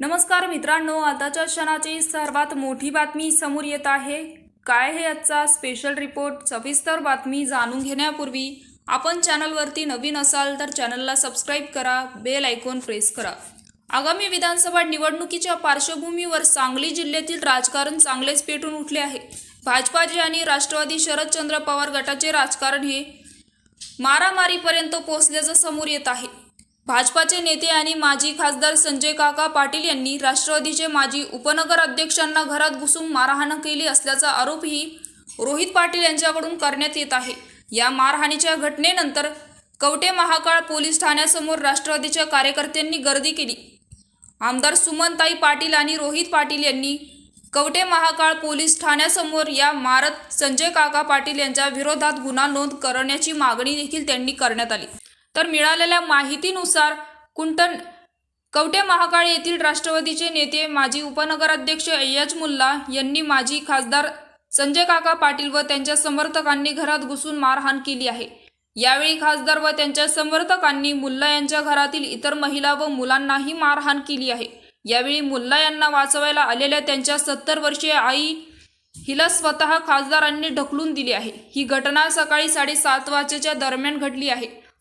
नमस्कार मित्रांनो आताच्या क्षणाची सर्वात मोठी बातमी समोर येत आहे. काय हे आजचा स्पेशल रिपोर्ट सविस्तर बातमी जाणून घेण्यापूर्वी आपण चॅनलवरती नवीन असाल तर चॅनलला सबस्क्राईब करा बेल आयकॉन प्रेस करा. आगामी विधानसभा निवडणुकीच्या पार्श्वभूमीवर सांगली जिल्ह्यातील राजकारण चांगलेच पेटून उठले आहे. भाजपाचे आणि राष्ट्रवादी शरदचंद्र पवार गटाचे राजकारण हे मारामारीपर्यंत पोहोचल्याचं समोर येत आहे. भाजपाचे नेते आणि माजी खासदार संजय काका पाटील यांनी राष्ट्रवादीचे माजी उपनगर अध्यक्षांना घरात घुसून मारहाण केली असल्याचा आरोपही रोहित पाटील यांच्याकडून करण्यात येत आहे. या मारहाणीच्या घटनेनंतर कवटे महाकाळ पोलीस ठाण्यासमोर राष्ट्रवादीच्या कार्यकर्त्यांनी गर्दी केली. आमदार सुमनताई पाटील आणि रोहित पाटील यांनी कवटे महाकाळ पोलीस ठाण्यासमोर या मारत संजय काका पाटील यांच्या विरोधात गुन्हा नोंद करण्याची मागणी देखील त्यांनी करण्यात आली. तर मिळालेल्या माहितीनुसार कुंटन कवटे महाकाळ येथील राष्ट्रवादीचे नेते माजी उपनगराध्यक्ष अय्याज मुल्ला यांनी माजी खासदार संजय काका पाटील व त्यांच्या समर्थकांनी घरात घुसून मारहाण केली आहे. यावेळी खासदार व त्यांच्या समर्थकांनी मुल्ला यांच्या घरातील इतर महिला व मुलांनाही मारहाण केली आहे. यावेळी मुल्ला यांना वाचवायला आलेल्या त्यांच्या सत्तर वर्षीय आई हिला स्वतः खासदारांनी ढकलून दिली आहे. ही घटना सकाळी साडेसात वाजेच्या दरम्यान घडली आहे.